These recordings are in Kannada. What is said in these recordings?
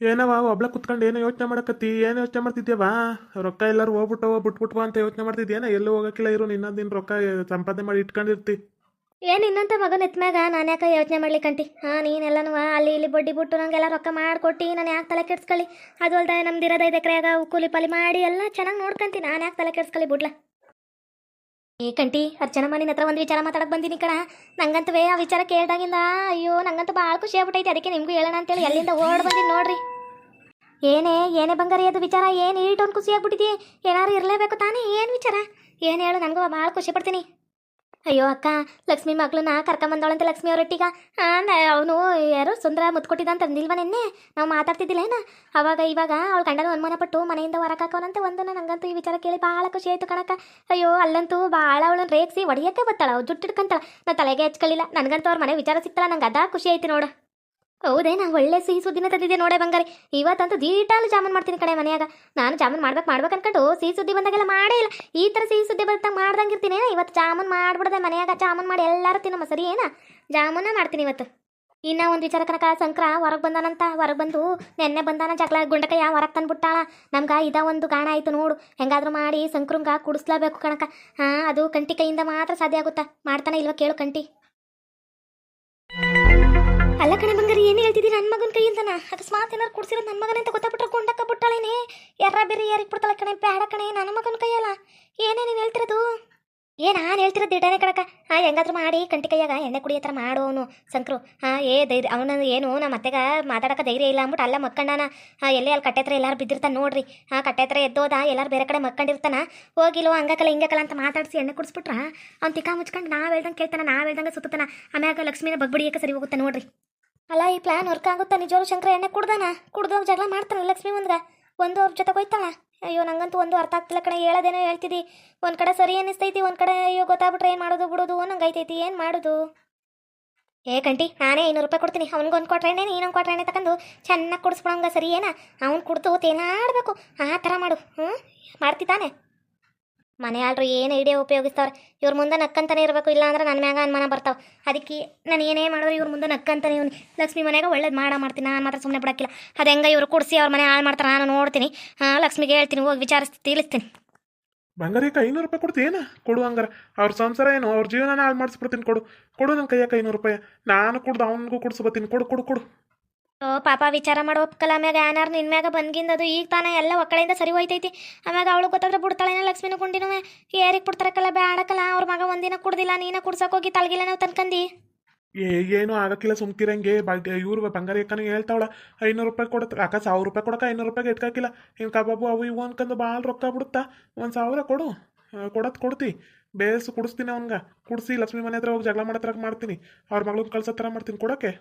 ಏನವ, ಒಬ್ಳ ಕುತ್ಕೊಂಡು ಏನೋ ಯೋಚನೆ ಮಾಡಕತ್ತಿ? ಏನು ಯೋಚನೆ ಮಾಡ್ತಿದ್ಯವ? ರೊಕ್ಕ ಎಲ್ಲರೂ ಹೋಗ್ಬಿಟ್ಟವ ಬಿಟ್ಬಿಟ್ವ ಅಂತ ಯೋಚನೆ ಮಾಡ್ತಿದ್ಯೇನ? ಎಲ್ಲೂ ಹೋಗಕ್ಕಿಲ್ಲ ಇರು ನಿನ್ನ ದಿನ ರೊಕ್ಕ ಸಂಪಾದನೆ ಮಾಡಿ ಇಟ್ಕೊಂಡಿರ್ತಿ. ಏನ್ ಇನ್ನಂತ ಮಗನ ಎತ್ಮ್ಯಾಗ ನಾನು ಯಾಕೆ ಯೋಚನೆ ಮಾಡ್ಲಿಕ್ಕಂತಿ ಹಾ, ನೀನೆಲ್ಲನೂ ಅಲ್ಲಿ ಇಲ್ಲಿ ಬಡ್ಡಿ ಬಿಟ್ಟು ನಂಗೆಲ್ಲ ರೊಕ್ಕ ಮಾಡಿಕೊಟ್ಟು, ನಾನು ಯಾಕೆ ತಲೆ ಕೆಡ್ಸ್ಕೊಳ್ಳಿ ಅದು ಅಲ್ದ ನಮ್ದು ಇರೋದು ಐದು ಎಕರೆಯಾಗ ಕೂಲಿ ಪಾಲಿ ಮಾಡಿ ಎಲ್ಲ ಚೆನ್ನಾಗಿ ನೋಡ್ಕಂತಿ. ನಾನು ಯಾಕೆ ತಲೆ ಕೆಡ್ಸ್ಕೊಳ್ಳಿ ಬಿಡ್ಲ? ಏ ಕಂಟಿ ಅರ್ಚನಮ್ಮ ನಿನ್ನ ಹತ್ರ ಒಂದು ವಿಚಾರ ಮಾತಾಡಕ್ಕೆ ಬಂದಿನಿ ಕಣ. ನಂಗಂತವೇ ಆ ವಿಚಾರ ಕೇಳ್ದಾಗಿಂದ, ಅಯ್ಯೋ, ನಂಗಂತೂ ಭಾಳ ಖುಷಿ ಆಗ್ಬಿಟ್ಟೈತೆ ಅದಕ್ಕೆ ನಿಮಗೂ ಹೇಳೋಣ ಅಂತೇಳಿ ಎಲ್ಲಿಂದ ಓಡ್ ಬಂದಿನಿ ನೋಡ್ರಿ. ಏನೇ ಏನೇ ಬಂಗಾರಿ ಅದು ವಿಚಾರ, ಏನು ಈಟೊಂದು ಖುಷಿ ಆಗ್ಬಿಟ್ಟಿದಿ? ಏನಾರು ಇರಲೇಬೇಕು ತಾನೇ? ಏನು ವಿಚಾರ? ಏನು ಹೇಳು, ನನಗೂ ಭಾಳ ಖುಷಿ ಪಡ್ತೀನಿ. ಅಯ್ಯೋ ಅಕ್ಕ, ಲಕ್ಷ್ಮಿ ಮಗಳನ್ನ ಕರ್ಕೊಂಬಂದವಳಂತೆ ಲಕ್ಷ್ಮಿ ಅವರೊಟ್ಟಿಗ. ಅವನು ಯಾರು ಸುಂದರ ಮುತ್ಕೊಟ್ಟಿದ್ದ ಅಂತ ಅಂದಿಲ್ವ ನಿನ್ನೆ? ನಾವು ಮಾತಾಡ್ತಿದ್ದಿಲ್ಲ ಏನ? ಅವಾಗ ಇವಾಗ ಅವಳು ಗಂಡನ ಅನುಮಾನ ಪಟ್ಟು ಮನೆಯಿಂದ ಹೊರಕಾಕವನಂತೆ ಒಂದನ್ನ ಒಂದು ನಂಗಂತೂ ಈ ವಿಚಾರ ಕೇಳಿ ಭಾಳ ಖುಷಿ ಆಯ್ತು ಕಣಕ್ಕ. ಅಯ್ಯೋ, ಅಲ್ಲಂತೂ ಭಾಳ ಅವಳನ್ನ ರೇಗಿಸಿ ಒಡೆಯಕ್ಕೆ ಬತ್ತಾಳ, ಅವ್ಳು ಜುಟ್ಟಿಡ್ಕಂತಾಳ. ನಾ ತಲೆಗೆ ಹಚ್ಕೊಳ್ಳಿಲ್ಲ ನನಗಂತೂ ಅವ್ರ ಮನೆ ವಿಚಾರ ಸಿಗ್ತಾಳ ನಂಗೆ ಅದಾ ಖುಷಿ ಆಯ್ತು ನೋಡು. ಹೌದೇ ನಾ ಒಳ್ಳೆ ಸಿಹಿ ಸುದ್ದಿನ ತಂದಿದ್ದೆ ನೋಡೆ ಬಂಗಾರಿ. ಇವತ್ತಂತೂ ದೀಟಾಲು ಜಾಮೂನ್ ಮಾಡ್ತೀನಿ ಕಡೆ ಮನೆಯಾಗ. ನಾನು ಜಾಮೂನ್ ಮಾಡ್ಬೇಕು ಮಾಡ್ಬೇಕು ಅನ್ಕೊಂಡು ಸಿಹಿ ಸುದ್ದಿ ಬಂದಾಗೆಲ್ಲ ಮಾಡೇ ಇಲ್ಲ. ಈ ಥರ ಸಿಹಿ ಸುದ್ದಿ ಬಂದಾಗ ಮಾಡ್ದಂಗೆ ಇರ್ತೀನಿ ಇವತ್ತು ಜಾಮೂನ್ ಮಾಡ್ಬಿಡ್ದೆ ಮನೆಯಾಗ ಜಾಮೂನ್ ಮಾಡಿ ಎಲ್ಲರೂ ತಿನ್ನಮ್ಮ, ಸರಿ ಏನ? ಜಾಮೂನ ಮಾಡ್ತೀನಿ ಇವತ್ತು. ಇನ್ನ ಒಂದು ವಿಚಾರ ಕನಕ ಸಂಕ್ರ ಹೊರಗೆ ಬಂದಾನಂತ. ಹೊರಗೆ ಬಂದು ನೆನ್ನೆ ಬಂದಾನ ಜಗಳ ಗುಂಡಕಯ್ಯ ಹೊರಗೆ ತಂದ್ಬಿಟ್ಟಾಳ. ನಮ್ಗೆ ಇದ ಒಂದು ಗಾಣ ಆಯ್ತು ನೋಡು. ಹೆಂಗಾದ್ರೂ ಮಾಡಿ ಸಂಕ್ರಂಗ ಕುಡಿಸ್ಲೇಬೇಕು ಕಣಕ. ಹಾಂ, ಅದು ಕಂಟಿ ಕೈಯಿಂದ ಮಾತ್ರ ಸಾಧ್ಯ ಆಗುತ್ತಾ? ಮಾಡ್ತಾನೆ ಇಲ್ವಾ ಕೇಳು ಕಂಟಿ? ಕಣೆ ಬಂಗಾರಿ, ಏನು ಹೇಳ್ತಿದ್ದೀನಿ ನನ್ನ ಮಗನ ಕೈಯಿಂದನ? ಅಕಸ್ಮಾತ್ ಏನಾರು ಕೊಡ್ಸಿರೋ ನನ್ನ ಮಗನ ಅಂತ ಗೊತ್ತಾಗ್ಬಿಟ್ರೆ ಕೊಂಡಕ್ಕ ಬಿಟ್ಟಾಳೇನೆ? ಯಾರ ಬೇರೆ ಯಾರಿಗೆ ಬಿಡ್ತಾಳ ಕಣೆ? ಬೇಡ ಕಣೆ, ನನ್ನ ಮಗನ ಕೈಯಲ್ಲ ಏನೇ ನೀನು ಹೇಳ್ತಿರೋದು? ಏ, ನಾನು ಹೇಳ್ತಿರೋದು ದಿಟನೆ ಕಣಕ ಹಾಂ ಹೆಂಗಾದ್ರೂ ಮಾಡಿ, ಕಂಟಿ ಕೈಯಾಗ ಎಣ್ಣೆ ಕುಡಿಯೋ ಥರ ಮಾಡು ಅವನು ಸಂಕ್ರು ಹಾಂ ಏ ಧೈರ್ಯ ಅವನ ಏನು ನಮ್ಮ ಮತ್ತೆಗ ಮಾತಾಡಕ್ಕೆ ಧೈರ್ಯ ಇಲ್ಲ ಅಂದ್ಬಿಟ್ಟು ಅಲ್ಲ ಮಕ್ಕಂಡಾನ. ಹಾಂ ಎಲ್ಲೇ ಅಲ್ಲಿ ಕಟ್ಟೆ ಹತ್ರ ಎಲ್ಲಾರು ಬಿದ್ದಿರ್ತಾನೆ ನೋಡ್ರಿ. ಹಾಂ ಕಟ್ಟೆ ಹತ್ರ ಎದ್ದೋದ, ಎಲ್ಲರೂ ಬೇರೆ ಕಡೆ ಮಕ್ಕಂಡಿರ್ತಾನ. ಹೋಗಿಲ್ಲೋ, ಹಂಗಕಲ್ಲ, ಹಿಂಗಕಲ್ಲ ಅಂತ ಮಾತಾಡಿಸಿ ಎಣ್ಣೆ ಕುಡಿಸ್ಬಿಟ್ರ, ಅವ್ನು ತಿಕ್ಕ ಮುಚ್ಕೊಂಡು ನಾವು ಹೇಳ್ದಂಗೆ ಕೇಳ್ತಾನೆ, ನಾವು ಹೇಳ್ದಂಗೆ ಸುತ್ತಾನ ಆಮ್ಯಾಗ ಲಕ್ಷ್ಮಿನ ಬಗ್ಬಿಡಿಯಕ್ಕೆ ಸರಿ ಹೋಗುತ್ತೆ ನೋಡ್ರಿ. ಅಲ್ಲ, ಈ ಪ್ಲಾನ್ ವರ್ಕ್ ಆಗುತ್ತಾ? ನಿಜವಾಗ್ಲು ಶಂಕರ ಎಣ್ಣೆ ಕುಡ್ದಾನ? ಕುಡ್ದು ಜಗಳ ಮಾಡ್ತಾನೆ ಲಕ್ಷ್ಮಿ ಮುಂದ್ರ ಒಂದು ಅವ್ರ ಜೊತೆ ಹೋಯ್ತಾಳ ಅಯ್ಯೋ, ನಂಗಂತೂ ಒಂದು ಅರ್ಥ ಆಗ್ತಿಲ್ಲ ಕಡೆ ಹೇಳೋದೇನೋ ಹೇಳ್ತಿದ್ದಿ ಒಂದು ಕಡೆ ಸರಿ ಅನ್ನಿಸ್ತೈತಿ, ಒಂದು ಕಡೆ ಅಯ್ಯೋ ಗೊತ್ತಾಗ್ಬಿಟ್ರೆ ಏನು ಮಾಡೋದು, ಬಿಡೋದು ನಂಗೈತೈತಿ ಏನು ಮಾಡೋದು? ಏ ಕಂಟಿ, ನಾನೇ ಐನೂರು ರೂಪಾಯಿ ಕೊಡ್ತೀನಿ. ಅವ್ನಿಗೆ ಒಂದು ಎಣ್ಣೆ ನೀನೊಂದು ಎಣ್ಣೆ ತಗೊಂಡು ಚೆನ್ನಾಗಿ ಕುಡಿಸ್ಬಿಡಂಗ, ಸರಿ ಏನ? ಅವ್ನು ಕುಡ್ದು ತೇನಾಡಬೇಕು ಆ ಥರ ಮಾಡು. ಹ್ಞೂ ಮಾಡ್ತಿದ್ದಾನೆ. ಮನೆ ಆಳ್ರು ಏನು ಐಡಿಯಾ ಉಪಯೋಗಿಸ್ತಾವ್ರೆ? ಇವ್ರ ಮುಂದೆ ನಕ್ಕಂತಾನೆ ಇರಬೇಕು, ಇಲ್ಲ ಅಂದ್ರೆ ನನ್ನ ಮ್ಯಾಗ ಅನುಮಾನ ಬರ್ತಾವೆ. ಅದಕ್ಕೆ ನಾನು ಏನೇ ಮಾಡಿದ್ರು ಇವ್ರ ಮುಂದೆ ನಕ್ಕಂತಾನೆ ಇವ್ನು ಲಕ್ಷ್ಮಿ ಮನೆಗೆ ಒಳ್ಳೇದು ಮಾಡ ಮಾಡ್ತೀನಿ, ನಾನು ಮಾತ್ರ ಸುಮ್ಮನೆ ಬಿಡಕ್ಕಿಲ್ಲ. ಅದು ಹೆಂಗೆ ಇವ್ರು ಕುಡಿಸಿ ಅವ್ರ ಮನೆ ಹಾಳು ಮಾಡ್ತಾರೆ, ನಾನು ನೋಡ್ತೀನಿ. ಲಕ್ಷ್ಮಿಗೆ ಹೇಳ್ತೀನಿ, ಹೋಗಿ ವಿಚಾರಿಸಿ, ತಿಳಿಸ್ತೀನಿ. ಬಂಗಾರಕ್ಕೆ, ಐನೂರು ರೂಪಾಯಿ ಕೊಡ್ತೀಯೇನ ಕೊಡು ಹಂಗಾರ. ಅವ್ರ ಸಂಸಾರ ಏನು? ಅವ್ರ ಜೀವನ ಹಾಳು ಮಾಡಿಸ್ಬಿಡ್ತೀನಿ ಕೊಡು. ಕೊಡು ನನ್ನ ಕೈಯಾಗ ಐನೂರು ರೂಪಾಯಿ. ನಾನು ಕುಡ್ದು ಅವನಿಗೂ ಕುಡ್ಸ್ಬತ್ತೀನಿ, ಕೊಡು ಕೊಡು ಕೊಡು. ಓ, ಪಾಪ ವಿಚಾರ ಮಾಡೋ, ಒಪ್ಕಲ್ಲ. ಆಮ್ಯಾಗ ಏನಾರು ನಿನ್ನ ಮ್ಯಾಗ ಬಂದ್ಗಿಂದದು ಈಗ ತಾನೇ ಎಲ್ಲ ಒಕ್ಕಳಿಂದ ಸರಿ ಹೋಯ್ತೈತಿ. ಆಮ್ಯಾಗ ಅವಳು ಗೊತ್ತಾದ್ರೆ ಬಿಡ್ತಾಳೇನ ಲಕ್ಷ್ಮಿನ ಕುಂಡಿನೂ ಏರಿಗೆ ಬಿಡ್ತಾರಕ್ಕಲ್ಲ ಬೇಡಕ್ಕಲ್ಲ ಅವ್ರ ಮಗ ಒಂದಿನ ಕುಡ್ದಿಲ್ಲ, ನೀನ ಹೋಗಿ ತಲಗಿಲ್ಲ ನಾವು ತನ್ಕಂದಿ. ಏ ಏನು ಆಗಕ್ಕಿಲ್ಲ ಸುಮ್ಕಿರಂಗೆ. ಬಗ್ ಇವ್ರು ಬಂಗಾರ ಹೇಳ್ತಾವಳ, ಐನೂರು ರೂಪಾಯಿ ಕೊಡತ್ತ ಅಕ್ಕ ಸಾವಿರ ರೂಪಾಯಿ ಕೊಡಕ್ಕ ಐನೂರು ರೂಪಾಯಿಗೆ ಇಟ್ಕಾಕಿಲ್ಲ ಹಿಂಗೆ ಕಬಾಬು ಅವು ಇವು ಅನ್ಕಂದು ಭಾಳ ರೊಕ್ಕ ಬಿಡುತ್ತಾ. ಒಂದು ಸಾವಿರ ಕೊಡು. ಕೊಡತ್ ಕೊಡ್ತಿ. ಬೇಸ್ ಕುಡಿಸ್ತೀನಿ ಅವ್ನ್ಗೆ. ಕುಡಿಸಿ ಲಕ್ಷ್ಮಿ ಮನೆ ಹತ್ರ ಹೋಗಿ ಜಗಳ ಮಾಡತ್ರ ಮಾಡ್ತೀನಿ. ಅವ್ರ ಮಗಳನ್ನ ಕಳ್ಸೋ ಥರ ಮಾಡ್ತೀನಿ. ಕೊಡೋಕೆ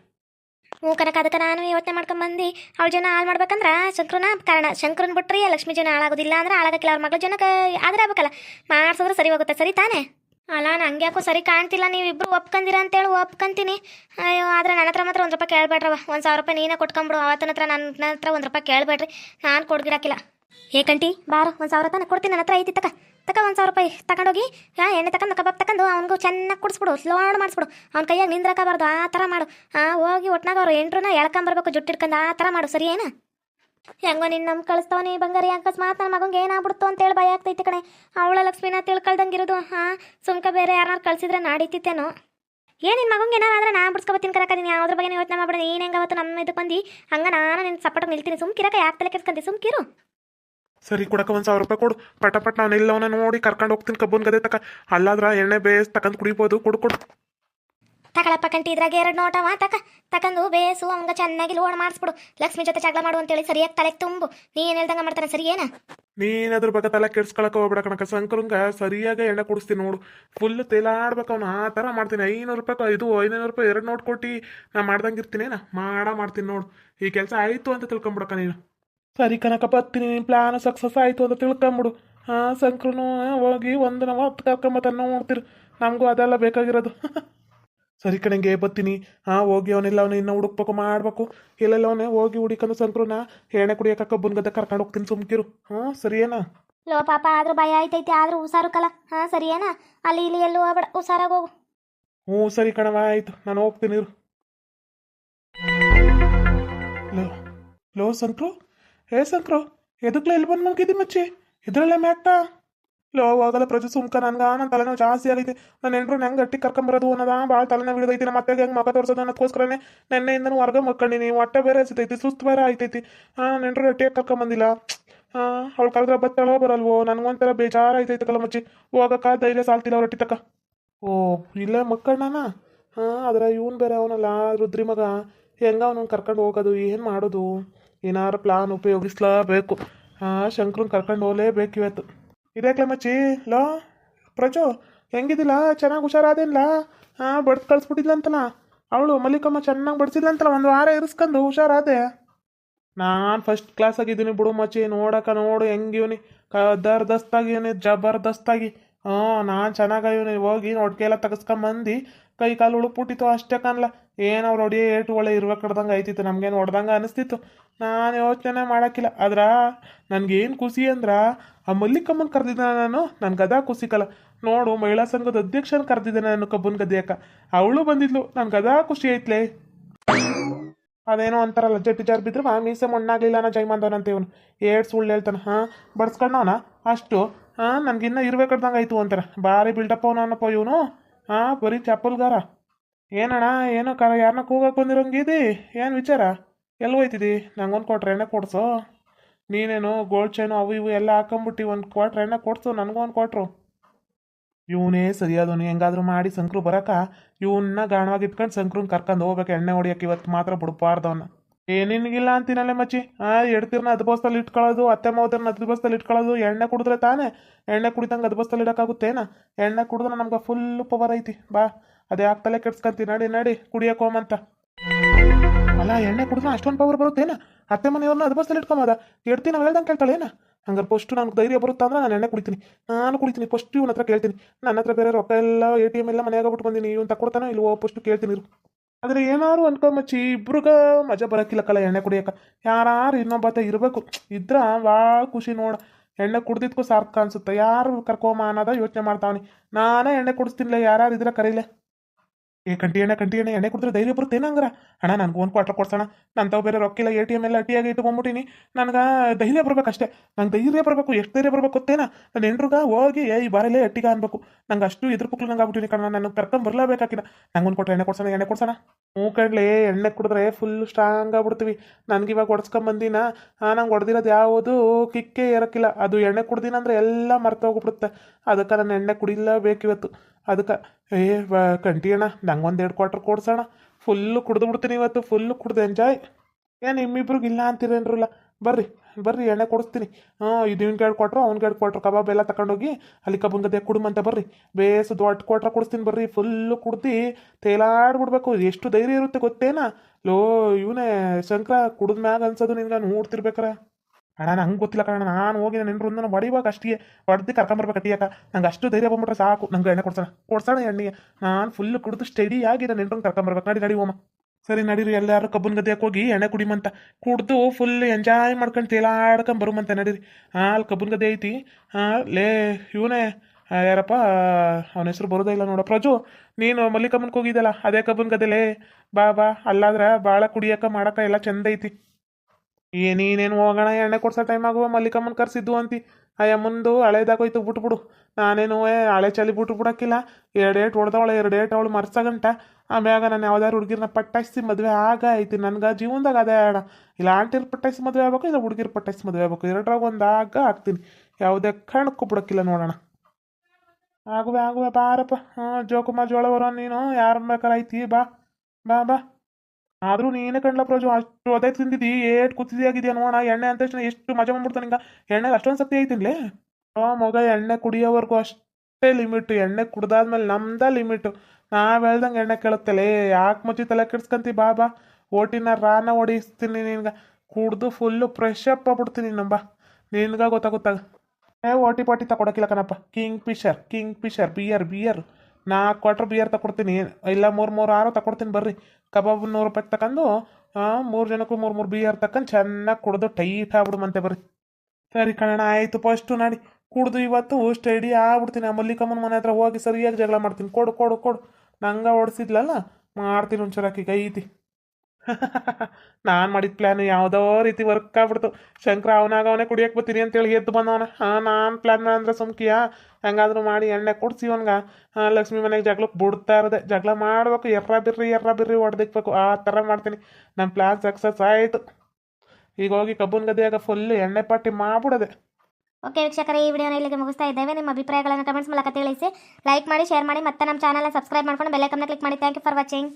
ಹ್ಞೂ ಕನಕ ಅದಕ್ಕೆ ನಾನು ಯೋಚನೆ ಮಾಡ್ಕೊಂಡ್ ಬಂದು ಅವಳ ಜನ ಹಾಳು ಮಾಡ್ಬೇಕಂದ್ರೆ ಶಂಕ್ರನ ಕಾರಣ. ಶಂಕ್ರನ್ ಬಿಟ್ರಿ ಲಕ್ಷ್ಮಿ ಜನ ಹಾಳಾಗೋದಿಲ್ಲ ಅಂದ್ರೆ ಹಾಳಾಗಕ್ಕಿಲ್ಲ. ಅವ್ರ ಮಗಳ ಜನಕ್ಕೆ ಆದ್ರೆ ಆಗ್ಬೇಕಲ್ಲ. ಮಾಡ್ಸಿದ್ರೆ ಸರಿ ಹೋಗುತ್ತೆ. ಸರಿ ತಾನೇ? ಅಲ್ಲ, ನಂಗೆ ಯಾಕೋ ಸರಿ ಕಾಣ್ತಿಲ್ಲ. ನೀವಿಬ್ರು ಒಪ್ಕಂದಿರ ಅಂತೇಳಿ ಒಪ್ಕೊಂತೀನಿ. ಅಯ್ಯೋ, ಆದ್ರೆ ನನ್ನ ಹತ್ರ ಮಾತ್ರ ಒಂದು ರೂಪಾಯಿ ಕೇಳಬೇಡ್ರವ ಒಂದು ಸಾವಿರ ರೂಪಾಯಿ ನೀನೇ ಕೊಟ್ಕೊಂಬಿಡು. ಅವತ್ತಿನ ಹತ್ರ ನನ್ನ ಹತ್ರ ಒಂದು ರೂಪಾಯಿ ಕೇಳ್ಬೇಡ್ರಿ. ನಾನು ಕೊಡ್ಗಿರಾಕಿಲ್ಲ ಏ ಕಂಟಿ, ಬಾರ, ಒಂದು ಸಾವಿರ ತಾನೆ ಕೊಡ್ತೀನಿ ನನ್ನ ಹತ್ರ ಐತಿ, ತಕ. ತಕ ಒಂದು ಸಾವಿರ ರೂಪಾಯಿ ತಗೊಂಡೋಗಿ ಹಾ ಎಣ್ಣೆ ತಕೊಂಡು ಕಬಾಬ್ ತಕೊಂಡು ಅವ್ನಿಗೂ ಚೆನ್ನಾಗಿ ಕುಡಿಸ್ಬಿಡು ಸ್ಲೋಡ್ ಮಾಡಿಸ್ಬಿಡು. ಅವ್ನ ಕೈಯಾಗ ನಿಂದ್ರಕಬಾರ್ದು ಆ ಥರ ಮಾಡು. ಹಾಂ ಹೋಗಿ ಒಟ್ನಾಗ ಅವ್ರು ಎಂಟ್ರನ್ನ ಎಳ್ಕೊಂಬರ್ಬೇಕು ಜುಟ್ಟಿಡ್ಕೊಂಡು ಆ ಥರ ಮಾಡು ಸರಿ ಏನ ಹೆಂಗೋ ನಿನ್ನ ನಮ್ಮ ಕಳಿಸ್ತಾವನಿ, ಬಂಗಾರಿ, ಅಕಸ್ಮಾತ್ ನನ್ನ ಮಗಂಗೆ ಏನಾಗ್ಬಿಡ್ತು ಅಂತೇಳಿ ಭಯ ಆಗ್ತೈತಿ ಕಣೆ. ಅವಳ ಲಕ್ಷ್ಮಿನ ತಿಳ್ಕೊಳ್ದಂಗಿರೋದು ಹಾಂ ಸುಮ್ಕ ಬೇರೆ ಯಾರನ್ನಾರು ಕಳ್ಸಿದ್ರೆ ನಾಡಿತಿತ್ತೇನೋ? ಏನು ನಿನ್ನ ಮಗಂಗೆ ಏನಾದ್ರೆ ನಾನು ಬಿಡ್ಸ್ಕೊಬತ್ತೀನಿ ಕರಕ ನೀನು ಯಾವ್ದ್ರ ಬಗ್ಗೆ ಯೋಚನೆ ಮಾಡ್ಬೇಡ, ನೀನು ಹೆಂಗೆ ಅವತ್ತು ನಮ್ಮ ಇದಕ್ಕೆ ಬಂದು? ಹಂಗೆ ನಾನು ನಿನ್ನ ಸಪೋರ್ಟ್ ನಿಲ್ತೀನಿ ಸುಮ್ಕಿರಕ ಯಾಕೆ ತಲೆ ಕೆಡ್ಸ್ಕೊಂತಿ, ಸುಮ್ಕಿರು. ಸರಿ ಕೊಡಕ್ಕೆ ಒಂದು ಸಾವಿರ ರೂಪಾಯಿ ಕೊಡು. ಪಟ ಪಟ ನಾನು ಎಲ್ಲವನ್ನ ನೋಡಿ ಕರ್ಕೊಂಡು ಹೋಗ್ತೀನಿ ಕಬ್ಬನ್ ಗದೆ ತಕ. ಅಲ್ಲಾದ್ರ ಎಣ್ಣೆ ಬೇಸ್ ತಕಂದು ಕುಡಿಬೋದು ಕೊಡು ಕೊಡು. ತಕಳಪ್ಪ ಕಂಟಿ ಇದ್ರಾಗ ಎರಡು ನೋಟವ ತಕ. ತಕಂದು ಬೇಸು ಅವಂಗ ಚೆನ್ನಾಗಿ ಲೋಡ್ ಮಾಡಿಸ್ಬಿಡು. ಲಕ್ಷ್ಮಿ ಜೊತೆ ಜಗಳ ಮಾಡು ಅಂತೇಳಿ ಸರಿಯಾಗಿ ತಲೆ ತುಂಬು. ನೀನು ಹೇಳ್ದಂಗೆ ಮಾಡ್ತಾನೆ ಸರಿ ಏನ? ನೀನ್ ಅದ್ರ ಬಗ್ಗೆ ತಲೆ ಕೆಡ್ಸ್ಕೊಳಕ್ಕೆ ಹೋಗ್ಬೇಡ ಕಣಕ ಸಂಕ್ರಂಗ ಸರಿಯಾಗಿ ಎಣ್ಣೆ ಕುಡಿಸ್ತೀನಿ ನೋಡು. ಫುಲ್ ತೇಲಾಡ್ಬೇಕು ಅವ್ನು. ಆ ಥರ ಮಾಡ್ತೀನಿ. ಐನೂರು ರೂಪಾಯಿ ಇದು ಐನೂರು ರೂಪಾಯಿ ಎರಡು ನೋಟ್ ಕೊಟ್ಟು ನಾ ಮಾಡ್ದಂಗೆ ಏನ? ಮಾಡ ಮಾಡ್ತೀನಿ ನೋಡು. ಈ ಕೆಲಸ ಆಯಿತು ಅಂತ ತಿಳ್ಕೊಂಬಿಡಕ ನೀನು. ಸರಿ ಕನಕ ಬತ್ತೀನಿ ನಿನ್ನ ಪ್ಲಾನ್ ಸಕ್ಸಸ್ ಆಯಿತು ಅಂತ ತಿಳ್ಕೊಂಬಿಡು. ಹಾಂ ಸಂಕ್ರನು ಹೋಗಿ ಒಂದು ನಾವು ಹತ್ತು ಕರ್ಕೊಂಬತ್ತನ್ನು ನೋಡ್ತೀರಿ. ನಮಗೂ ಅದೆಲ್ಲ ಬೇಕಾಗಿರೋದು. ಸರಿ ಕಣಂಗೆ ಬತ್ತೀನಿ ಹಾಂ ಹೋಗಿ ಅವನೆಲ್ಲ ಅವನ ಇನ್ನೂ ಹುಡುಕ್ಬೇಕು ಮಾಡಬೇಕು. ಇಲ್ಲೆಲ್ಲ ಅವನೇ ಹೋಗಿ ಹುಡುಕಂದು ಸಂಕ್ರನ ಎಣ್ಣೆ ಕುಡಿಯೋಕೆ ಕಬ್ಬನ್ ಗದ್ದೆ ಕರ್ಕೊಂಡು ಹೋಗ್ತೀನಿ ಸುಮ್ಕಿರು. ಹ್ಞೂ ಸರಿಯೇನಾ? ಲೋ ಪಾಪ ಆದ್ರೂ ಭಯ ಆಯ್ತೈತಿ ಆದ್ರೂ ಹುಷಾರು ಕಲ. ಹಾಂ ಸರಿಯೇನಾ? ಅಲ್ಲಿ ಇಲ್ಲಿ ಎಲ್ಲೂ ಹೋಗ್ಬೇಡ ಹುಷಾರಾಗಿ ಹೋಗು. ಹ್ಞೂ ಸರಿ ಕಣವ ಆಯ್ತು. ನಾನು ಹೋಗ್ತೀನಿ ಇರು. Low low ಸಂಕ್ರು? ಹೇ ಸಂಕ್ರು ಎದಕ್ಲೆ ಎಲ್ಲಿ ಬಂದು ಮಲ್ಗಿದ್ದಿ ಮಚ್ಚಿ? ಇದ್ರಲ್ಲೇ ಮ್ಯಾಕ್ಟ ಲೋ ಹೋಗಲ್ಲ ಪ್ರಜು ಸುಮ್ಕ ನನ್ಗ ನನ್ನ ತಲೆನೋವು ಜಾಸ್ತಿ ಆಗೈತೆ. ನನ್ನ ಹೆಂಡ್ರು ಹೆಂಗೆ ಗಟ್ಟಿ ಕರ್ಕೊಂಬರೋದು ಅನ್ನೋದ ಭಾಳ ತಲೆನೋವು ಹಿಡಿದೈತಿ. ನಮ್ಮ ಮತ್ತೆ ಹೆಂಗೆ ಮಗ ತೋರಿಸೋದು ಅನ್ನೋದಕ್ಕೋಸ್ಕರನೇ ನೆನ್ನೆಯಿಂದನೂ ಹೊರಗೆ ಮಕ್ಕಂಡಿನಿ. ಹೊಟ್ಟೆ ಬೇರೆ ಹಸಿತೈತಿ, ಸುಸ್ತು ಬೇರೆ ಆಯ್ತೈತಿ. ಹಾಂ ನನ್ನ ಹೆಂಡ್ರು ಗಟ್ಟಿಯಾಗಿ ಕರ್ಕೊಂಬಂದಿಲ್ಲ ಹಾಂ ಅವ್ಳು ಕರೆದ್ರೆ ಬತ್ತಳೋ ಬರಲ್ವೋ? ನನಗೊಂಥರ ಬೇಜಾರು ಆಯ್ತೈತಲ್ಲ ಮಚ್ಚಿ. ಹೋಗಕ್ಕ ಧೈರ್ಯ ಸಾಲ್ತಿಲ್ಲ ರೊಟ್ಟಿ ತಕ್ಕ ಓ, ಇಲ್ಲ ಮಕ್ಕಣ್ಣನ? ಹಾಂ ಆದ್ರೆ ಇವನ್ ಬೇರೆ ಅವನಲ್ಲ, ರುದ್ರಿ ಮಗ. ಹೆಂಗ ಅವನನ್ನು ಕರ್ಕೊಂಡು ಹೋಗೋದು? ಏನು ಮಾಡೋದು? ಏನಾರು ಪ್ಲಾನ್ ಉಪಯೋಗಿಸ್ಲೇಬೇಕು. ಹಾಂ ಶಂಕ್ರನ್ ಕರ್ಕೊಂಡು ಹೋಗ್ಲೇಬೇಕು ಇವತ್ತು. ಇದೇಕ್ಲೆ ಮಚ್ಚಿ ಲೋ, ಪ್ರಜು ಹೆಂಗಿದಿಲ್ಲ ಚೆನ್ನಾಗಿ ಹುಷಾರಾದೇನಿಲ್ಲ ಹಾಂ ಬಡ್ದು ಕಳಿಸ್ಬಿಟ್ಟಿದ್ಲಂತಲ್ಲ. ಅವಳು ಮಲ್ಲಿಕಮ್ಮ ಚೆನ್ನಾಗಿ ಬಡಿಸಿದ್ಲಂತಲ್ಲ, ಒಂದು ವಾರ ಇರಿಸ್ಕೊಂಡು ಹುಷಾರಾದೆ. ನಾನು ಫಸ್ಟ್ ಕ್ಲಾಸ್ ಆಗಿದ್ದೀನಿ ಬಿಡು ಮಚ್ಚಿ, ನೋಡಕ ನೋಡು ಹೆಂಗಿವ್ನಿ ಕದರ್ದಸ್ತಾಗಿವ್ನಿ ಜಬರ್ದಸ್ತಾಗಿ. ಹ್ಞೂ ನಾನು ಚೆನ್ನಾಗಿವ್ನಿ ಹೋಗಿ ಒಡ್ಕೆ ಎಲ್ಲ ತೆಗೆಸ್ಕೊಂಬಂದು ಕೈ ಕಾಲು ಉಳುಪುಟ್ಟಿತ್ತು ಅಷ್ಟೇ ಕಾಣಲ್ಲ ಏನು ಅವ್ರು ಹೊಡಿಯೋ ಏಟು ಒಳ್ಳೆ ಇರ್ಬೇಕು ಕಡ್ದಂಗೆ ಆಯ್ತಿತ್ತು ನಮ್ಗೇನು ಹೊಡ್ದಂಗೆ ಅನಿಸ್ತಿತ್ತು. ನಾನು ಯೋಚನೆ ಮಾಡೋಕ್ಕಿಲ್ಲ ಆದ್ರ, ನನಗೇನು ಖುಷಿ ಅಂದ್ರೆ, ಆ ಮಲ್ಲಿಕಮ್ಮನ ಕರೆದಿದ್ದೆ ನಾನು. ನನ್ಗೆ ಅದ ಖುಷಿಕಲ್ಲ ನೋಡು, ಮಹಿಳಾ ಸಂಘದ ಅಧ್ಯಕ್ಷನ ಕರೆದಿದ್ದೆ ನಾನು ಕಬ್ಬನ್ ಗದ್ದೆಯಕ್ಕ ಅವಳು ಬಂದಿದ್ಲು. ನನ್ಗೆ ಅದಾ ಖುಷಿ ಐತ್ಲೇ. ಅದೇನೋ ಅಂತಾರಲ್ಲ ಜಟ್ಟಿ ಜಾರ್ ಬಿದ್ರು ಮೀಸೆ ಮಣ್ಣಾಗ್ಲಿಲ್ಲ ನಾ ಜೈಮಂದವನಂತ ಇವನು. ಏಟ್ ಸುಳ್ಳು ಹೇಳ್ತಾನೆ. ಹಾಂ ಬಡ್ಸ್ಕೊಂಡವನ ಅಷ್ಟು? ಹಾಂ ನನಗಿನ್ನ ಇರ್ಬೇಕಡ್ದಂಗೆ ಆಯ್ತು ಅಂತಾರೆ. ಭಾರಿ ಬಿಲ್ಡಪ್ ಅವನಪ್ಪ ಇವನು. ಹಾಂ ಬರೀ ಚಪ್ಪಲ್ಗಾರ. ಏನಣ್ಣ, ಏನೋ ಕ ಯಾರನ್ನ ಕೂಗಕ್ಕೆ ಬಂದಿರೋಂಗಿದಿ? ಏನು ವಿಚಾರ? ಎಲ್ಲಿ ಹೋಯ್ತಿದ್ದಿ ನಂಗೊಂದು ಕೊಟ್ರೆ ಎಣ್ಣೆ ಕೊಡ್ಸು. ನೀನೇನು ಗೋಲ್ಡ್ ಚೈನು ಅವು ಇವು ಎಲ್ಲ ಹಾಕೊಂಬಿಟ್ಟು ಒಂದು ಕೊಟ್ರೆ ಎಣ್ಣೆ ಕೊಡ್ಸು, ನನಗೂ ಒಂದು ಕೊಟ್ರು ಇವನೇ ಸರಿಯಾದವನು ಹೆಂಗಾದ್ರೂ ಮಾಡಿ ಸಂಕ್ರು ಬರಕ, ಇವನ್ನ ಗಾಣವಾಗಿ ಇಟ್ಕೊಂಡು ಸಂಕ್ರನ್ನ ಕರ್ಕೊಂಡು ಹೋಗ್ಬೇಕು. ಎಣ್ಣೆ ಹೊಡಿಯೋಕೆ ಇವತ್ತು ಮಾತ್ರ ಬಿಡ್ಬಾರ್ದವನ್ನ ಏ ನಿನಗಿಲ್ಲ ಅಂತೀನಲ್ಲೇ ಮಚ್ಚಿ? ಆ, ಎಡ್ತಿರ್ನ ಅದ್ ಬಸ್ತಲ್ಲಿ ಇಟ್ಕೊಳ್ಳೋದು ಅತ್ತೆ ಮಾವತರ್ನ ಅದು ಬಸ್ತಲ್ಲಿ ಇಟ್ಕೊಳ್ಳೋದು ಎಣ್ಣೆ ಕುಡಿದ್ರೆ ತಾನೇ? ಎಣ್ಣೆ ಕುಡಿದಂಗೆ ಅದ್ ಬಸ್ತಲ್ಲಿ ಇಡೋಕ್ಕಾಗುತ್ತೇನ? ಎಣ್ಣೆ ಕುಡಿದ್ರೆ ನಮ್ಗೆ ಫುಲ್ ಪವರ್ ಐತಿ. ಬಾ, ಅದೇ ಆಗ್ತಲೇ ಕೆಡ್ಸ್ಕಂತಿ. ನಡಿ ನಡಿ ಕುಡಿಯಕ್ಕೆ ಹೋಮಂತ ಅಲ್ಲ, ಎಣ್ಣೆ ಕುಡಿದ್ರೆ ಅಷ್ಟೊಂದು ಪವರ್ ಬರುತ್ತೇನ? ಅತ್ತೆ ಮನೆಯವ್ರನ್ನ ಅದು ಬಸ್ತಲ್ಲಿ ಇಟ್ಕೊಂಬೋದ? ಎಡ್ತೀನಿ ನಾವು ಹೇಳ್ದಂಗೆ ಕೇಳ್ತಾಳೇನ? ಹಂಗಾರೆ ಫಸ್ಟ್ ನನಗೆ ಧೈರ್ಯ ಬರುತ್ತಾ ಅಂದ್ರೆ ನಾನು ಎಣ್ಣೆ ಕುಡಿತೀನಿ. ನಾನು ಕುಡಿತೀನಿ ಫಸ್ಟ್ ಇವನ ಹತ್ರ ಕೇಳ್ತೀನಿ. ನನ್ನ ಹತ್ರ ಬೇರೆ ರೊಕ್ಕ ಎಲ್ಲ ಎ ಟಿ ಎಂ ಎಲ್ಲ ಮನೆಯಾಗ ಬಿಟ್ಟು ಬಂದೀನಿ, ಇವನು ತಕೊಡ್ತಾನೋ ಇಲ್ವೋ ಫಸ್ಟ್ ಕೇಳ್ತೀನಿ ಆದರೆ ಏನಾರು ಅನ್ಕೊಂಬಚ್ಚಿ ಇಬ್ರಿಗ ಮಜಾ ಬರೋಕ್ಕಿಲ್ಲ ಕಲ, ಎಣ್ಣೆ ಕುಡಿಯಕ್ಕೆ ಯಾರು ಇನ್ನೊಬ್ಬತ ಇರಬೇಕು. ಇದ್ರ ಭಾಳ ಖುಷಿ ನೋಡ. ಎಣ್ಣೆ ಕುಡ್ದಿದ್ಕೂ ಸಾರ್ಕ ಅನ್ಸುತ್ತೆ. ಯಾರು ಕರ್ಕೊಂಬ ಅನ್ನೋದ ಯೋಚನೆ ಮಾಡ್ತಾವನಿ. ನಾನೇ ಎಣ್ಣೆ ಕುಡಿಸ್ತೀನಿಲ್ಲ ಯಾರು ಇದ್ರೆ ಕರೀಲೆ? ಏ, ಕಂಟಿ ಅಣ್ಣ ಕಂಟಿ ಅಣ್ಣ, ಎಣ್ಣೆ ಕುಡಿದ್ರೆ ಧೈರ್ಯ ಬರುತ್ತೆ ಏನಂಗ್ರ ಅಣ್ಣ, ನನಗೆ ಒಂದು ಕ್ವಾರ್ಟರ್ ಕೊಡ್ಸೋಣ. ನನ್ನ ತಾವು ಬೇರೆ ರೊಕ್ಕಿಲ್ಲ, ಎ ಟಿ ಎಂ ಎಲ್ಲ ಅಟ್ಟಿಯಾಗಿ ಇಟ್ಕೊಂಬಿಟ್ಟಿನಿ. ನನಗೆ ಧೈರ್ಯ ಬರ್ಬೇಕಷ್ಟೇ. ನಂಗೆ ಧೈರ್ಯ ಬರಬೇಕು, ಎಷ್ಟು ಧೈರ್ಯ ಬರಬೇಕು ಗೊತ್ತೇನ? ನನ್ನ ಹೆಂಡ್ರುಗ ಹೋಗಿ, ಏ, ಈ ಬಾರಲ್ಲೇ ಎಟ್ಟಿಗ ಅನ್ಬೇಕು. ನಂಗೆ ಅಷ್ಟು ಇದ್ರ ಪುಕ್ಲು ನಂಗೆ ಆಗ್ಬಿಟ್ಟಿನಿ ಕಣ ನನಗೆ ಕರ್ಕೊಂಡು ಬರಲೇಬೇಕಾಗಿಲ್ಲ ನಂಗೆ ಒಂದು ಕೊಟ್ಟರೆ ಎಣ್ಣೆ ಕೊಡ್ಸೋಣ ಎಣ್ಣೆ ಕೊಡ್ಸೋಣ. ಹ್ಞೂ ಎಣ್ಣೆ ಕುಡಿದ್ರೆ ಫುಲ್ ಸ್ಟ್ರಾಂಗ್ ಆಗ್ಬಿಡ್ತೀವಿ. ನನಗೆ ಇವಾಗ ಹೊಡ್ಸ್ಕೊಂಬಂದಿನ ನಂಗೆ ಹೊಡೆದಿರೋದು ಯಾವುದು ಕಿಕ್ಕೇ ಇರೋಕ್ಕಿಲ್ಲ ಅದು ಎಣ್ಣೆ ಕುಡ್ದಿನಂದ್ರೆ ಎಲ್ಲ ಮರ್ತೋಗ್ಬಿಡುತ್ತೆ ಅದಕ್ಕೆ ನಾನು ಎಣ್ಣೆ ಕುಡಿಲೇಬೇಕು ಇವತ್ತು. ಅದಕ್ಕೆ, ಏ ಬ ಕಂಟಿ ಅಣ್ಣ ನಂಗೊಂದು ಎರಡು ಕ್ವಾರ್ಟರ್ ಕೊಡ್ಸೋಣ. ಫುಲ್ಲು ಕುಡ್ದು ಬಿಡ್ತೀನಿ ಇವತ್ತು ಫುಲ್ಲು ಕುಡ್ದು ಎಂಜಾಯ್ ಏನು ನಿಮ್ಮಿಬ್ರಿಗೆ ಇಲ್ಲ ಅಂತೀರೇನ್ರಲ್ಲ ಬರ್ರಿ ಬರ್ರಿ, ಎಣ್ಣೆ ಕೊಡಿಸ್ತೀನಿ. ಹಾಂ ಇದು ಇವ್ನ ಎರಡು ಕೊಟ್ರು ಅವ್ನ ಎರಡು ಕೊಟ್ರು ಕಬಾಬ್ ಎಲ್ಲ ತಗೊಂಡೋಗಿ ಅಲ್ಲಿ ಕಬ್ಬನ್ ಗದ್ದೆ ಕುಡುಮಂತ ಬರ್ರಿ. ಬೇಸು ದೊಡ್ಡ ಕೊಟ್ರೆ ಕೊಡಿಸ್ತೀನಿ ಬರ್ರಿ ಫುಲ್ಲು ಕುಡ್ದು ತೇಲಾಡ್ಬಿಡ್ಬೇಕು. ಎಷ್ಟು ಧೈರ್ಯ ಇರುತ್ತೆ ಗೊತ್ತೇನಾ? ಲೋ, ಇವನೇ ಶಂಕರ ಕುಡಿದ ಮ್ಯಾಗ ಅನ್ಸೋದು ನಿನ್ಗೆ ನೋಡ್ತಿರ್ಬೇಕಾರ. ಅಣ್ಣ, ನಂಗೆ ಗೊತ್ತಿಲ್ಲ ಕಣ ನಾನು ಹೋಗಿ ನಾನು ಹೆಂಡ್ರು ನಾನು ಹೊಡಿವಾಗ ಅಷ್ಟಿಗೆ ಹೊಡೆದು ಕರ್ಕೊಂಬರ್ಬೇಕು ಅಟಿಯಾಕ ನಂಗೆ ಅಷ್ಟು ಧೈರ್ಯ ಬಂದ್ಬಿಟ್ರೆ ಸಾಕು. ನಂಗೆ ಎಣ್ಣೆ ಕೊಡ್ಸೋಣ. ಕೊಡ್ಸೋಣ ಎಣ್ಣೆಗೆ. ನಾನು ಫುಲ್ ಕುಡಿದು ಸ್ಟಡಿ ಆಗಿ ನನ್ನ ಹೆಂಡ್ರನ್ನ ಕರ್ಕೊಂಬರ್ಬೇಕು. ನಡಿ ನಡಿ, ಹೋಮ. ಸರಿ ನಡೀರಿ, ಎಲ್ಲಾರು ಕಬ್ಬನ್ ಗದ್ದೆಗೆ ಹೋಗಿ ಎಣ್ಣೆ ಕುಡಿಮಂತ ಕುಡ್ದು ಫುಲ್ ಎಂಜಾಯ್ ಮಾಡ್ಕೊಂಡು ತೇಲಾಡ್ಕೊಂಡು ಬರುಮಂತ ನಡೀರಿ. ಹಾಂ, ಅಲ್ಲಿ ಕಬ್ಬನ್ ಗದ್ದೆ ಐತಿ. ಹಾಂ, ಲೇ, ಇವನೇ ಯಾರಪ್ಪ ಅವನ ಹೆಸರು ಬರೋದೇ ಇಲ್ಲ ನೋಡ. ಪ್ರಜು, ನೀನು ಮಲ್ಲಿಕಮ್ಮನ್ಗೆ ಹೋಗಿದ್ದಲ್ಲ ಅದೇ ಕಬ್ಬನ್ ಗದ್ದೆಲೇ ಬಾ ಬಾ, ಅಲ್ಲಾದ್ರೆ ಭಾಳ ಕುಡಿಯಕ, ಮಾಡಕ ಎಲ್ಲ ಚಂದ ಐತಿ. ಏ ಹೋಗೋಣ, ಎಣ್ಣೆ ಕೊಡ್ಸೋ ಟೈಮ್ ಆಗುವ, ಮಲ್ಲಿಕಮ್ಮನ ಕರ್ಸಿದ್ದು ಅಂತಿ. ಆ ಅಮ್ಮಂದು ಹಳೇದಾಗೋಯ್ತು ಬಿಟ್ಬಿಡು ನಾನೇನು ಹಳೆ ಚಳಿ ಬಿಟ್ಟು ಬಿಡಕ್ಕಿಲ್ಲ. ಎರಡು ಏಟ್ ಹೊಡೆದವಳೆ, ಎರಡು ಏಟ್ ಅವಳು ಮರ್ಸಗಂಟ. ಆಮ್ಯಾಗ ನಾನು ಯಾವ್ದಾರು ಹುಡುಗಿರನ್ನ ಪಟ್ಟಾಯಿಸಿ ಮದುವೆ ಆಗ ಐತಿ ನನ್ಗೆ ಜೀವನದಾಗ ಅದೇ ಆಡ ಇಲ್ಲ, ಆಂಟಿರ್ ಪಟ್ಟಾಯಿಸಿ ಮದುವೆ ಆಗ್ಬೇಕು, ಇಲ್ಲ ಹುಡುಗಿರ್ ಪಟ್ಟಾಯಿಸಿ ಮದುವೆ ಆಗ್ಬೇಕು. ಎರಡ್ರಾಗ ಒಂದು ಆಗ ಆಗ್ತೀನಿ. ಯಾವುದೇ ಕಾರಣಕ್ಕೂ ಬಿಡೋಕ್ಕಿಲ್ಲ ನೋಡೋಣ. ಆಗುವೆ ಆಗುವೆ, ಬಾರಪ್ಪ. ಹಾಂ ಜೋಕುಮಾರ್ ಬರೋ ನೀನು ಯಾರು ಬೇಕಾರೆ ಐತಿ, ಬಾ. ಬಾ ಬಾ. ಆದ್ರೂ ನೀನೇ ಕಣ್ಲ ಪ್ರಜು, ಅಷ್ಟು ಅದೇ ತಿಂದಿದ್ದಿ, ಏಟ್ ಕುತ್ತಿದಿ ಆಗಿದ್ಯಾ ನೋಡ ಎಣ್ಣೆ ಅಂತ ಎಷ್ಟು ಮಜಾ ಮಾಡ್ಬಿಡ್ತಾನೆ ಎಣ್ಣೆ ಅಷ್ಟೊಂದು ಸತಿ ಐತಿನ್ಲೇ ಆ ಮಗ ಎಣ್ಣೆ ಕುಡಿಯೋವರೆಗೂ ಅಷ್ಟೇ ಲಿಮಿಟ್, ಎಣ್ಣೆ ಕುಡ್ದಾದ್ಮೇಲೆ ನಮ್ದ ಲಿಮಿಟ್. ನಾವ್ ಹೇಳ್ದಂಗೆ ಎಣ್ಣೆ ಕೇಳುತ್ತಲೇ, ಯಾಕೆ ಮುಚ್ಚಿ ತಲೆ ಕೆಡ್ಸ್ಕಂತಿ ಬಾ ಬಾ. ಓಟಿನ ರಾನ ಹೊಡಿಸ್ತೀನಿ ನಿನ್ಗೆ. ಕುಡ್ದು ಫುಲ್ಲು ಫ್ರೆಶ್ ಅಪ್ ಆಗ್ಬಿಡ್ತೀನಿ ನಂಬ ನಿನ್ಗ ಗೊತ್ತಾಗುತ್ತಾಗ ಏ, ಓಟಿ ಪಾಟಿ ತಗೊಡಕಿಲ್ಲ ಕಣಪ್ಪ. Kingfisher Kingfisher beer beer. ನಾಲ್ಕು ಕ್ವಾರ್ಟರ್ ಬಿಯರ್ ತಗೊಡ್ತೀನಿ ಇಲ್ಲ, ಮೂರು ಮೂರು ಆರು ತಕೊಡ್ತೀನಿ ಬರ್ರಿ. ಕಬಾಬ್ ನೂರು ರೂಪಾಯಿ ತಗೊಂಡು ಮೂರು ಜನಕ್ಕೂ ಮೂರು ಮೂರು ಬಿಯರ್ ತಕೊಂಡು ಚೆನ್ನಾಗಿ ಕುಡ್ದು ಟೈಟ್ ಆಗ್ಬಿಡುಮಂತೆ ಬರ್ರಿ. ಸರಿ ಕಣ ಆಯಿತು ಫಸ್ಟು ನಾಡಿ. ಕುಡ್ದು ಇವತ್ತು ಸ್ಟಡಿ ಆಗ್ಬಿಡ್ತೀನಿ. ಆ ಮಲ್ಲಿಕಮ್ಮನ ಮನೆ ಹತ್ರ ಹೋಗಿ ಸರಿಯಾಗಿ ಜಗಳ ಮಾಡ್ತೀನಿ. ಕೊಡು ಕೊಡು ಕೊಡು. ನಂಗೆ ಓಡಿಸಿದ್ಲಲ್ಲ ಮಾಡ್ತೀನಿ ಒಂಚೂರು ಆಕಿಗೆ ಐತಿ. ನಾನು ಮಾಡಿದ ಪ್ಲ್ಯಾನ್ ಯಾವುದೋ ರೀತಿ ವರ್ಕ್ ಆಗ್ಬಿಡ್ತು. ಶಂಕರ ಅವನಾಗ ಅವನೇ ಕುಡಿಯಕ್ಕೆ ಬರ್ತೀನಿ ಅಂತೇಳಿ ಎದ್ದು ಬಂದವನ. ಹಾಂ, ನಾನು ಪ್ಲ್ಯಾನ್ ಅಂದ್ರೆ ಸುಮ್ಕಿಯ. ಹೆಂಗಾದ್ರೂ ಮಾಡಿ ಎಣ್ಣೆ ಕೊಡಿಸಿ ಅವನ್ಗೆ. ಲಕ್ಷ್ಮಿ ಮನೆಗೆ ಜಗಳಕ್ಕೆ ಬಿಡ್ತಾ ಇರದೆ. ಜಗಳ ಮಾಡಬೇಕು. ಎರ್ರ ಬಿರ್ರಿ ಎರ್ರ ಬಿರ್ರಿ ಹೊಡೆದಿಕ್ಬೇಕು ಆ ಥರ ಮಾಡ್ತೀನಿ. ನನ್ನ ಪ್ಲ್ಯಾನ್ ಸಕ್ಸಸ್ ಆಯಿತು. ಈಗ ಹೋಗಿ ಕಬ್ಬನ್ ಗದ್ದೆಯಾಗ ಫುಲ್ ಎಣ್ಣೆ ಪಟ್ಟಿ ಮಾಡಿಬಿಡದು. ಓಕೆ ವೀಕ್ಷಕರೇ, ಈ ವಿಡಿಯೋನ ಇಲ್ಲಿಗೆ ಮುಗಿಸ್ತಾ ಇದ್ದೇವೆ. ನಿಮ್ಮ ಅಭಿಪ್ರಾಯಗಳನ್ನು ಕಮೆಂಟ್ಸ್ ಮೂಲಕ ತಿಳಿಸಿ. ಲೈಕ್ ಮಾಡಿ ಶೇರ್ ಮಾಡಿ, ಮತ್ತೆ ನಮ್ಮ ಚಾನಲ್ನ ಸಬ್ಸ್ಕ್ರೈಬ್ ಮಾಡ್ಕೊಂಡು ಬೆಲ್ಲೈಕನ್ನ ಕ್ಲಿಕ್ ಮಾಡಿ. Thank you for watching